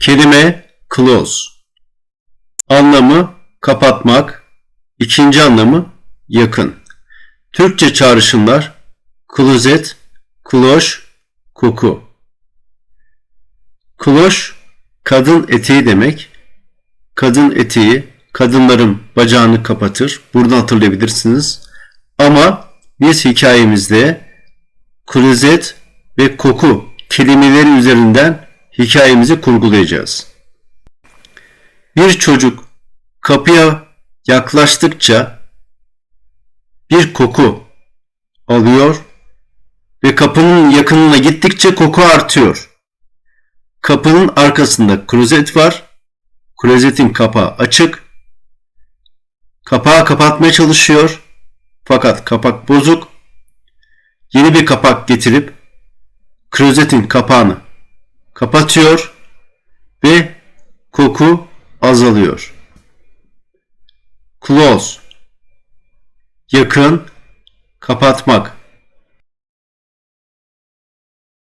Kelime close. Anlamı kapatmak. İkinci anlamı yakın. Türkçe çağrışımlar klozet, kloş, koku. Kloş kadın eteği demek. Kadın eteği kadınların bacağını kapatır. Buradan hatırlayabilirsiniz. Ama biz hikayemizde klozet ve koku kelimeleri üzerinden hikayemizi kurgulayacağız. Bir çocuk kapıya yaklaştıkça bir koku alıyor ve kapının yakınına gittikçe koku artıyor. Kapının arkasında klozet var. Klozetin kapağı açık. Kapağı kapatmaya çalışıyor. Fakat kapak bozuk. Yeni bir kapak getirip klozetin kapağını kapatıyor ve koku azalıyor. Close. Yakın, kapatmak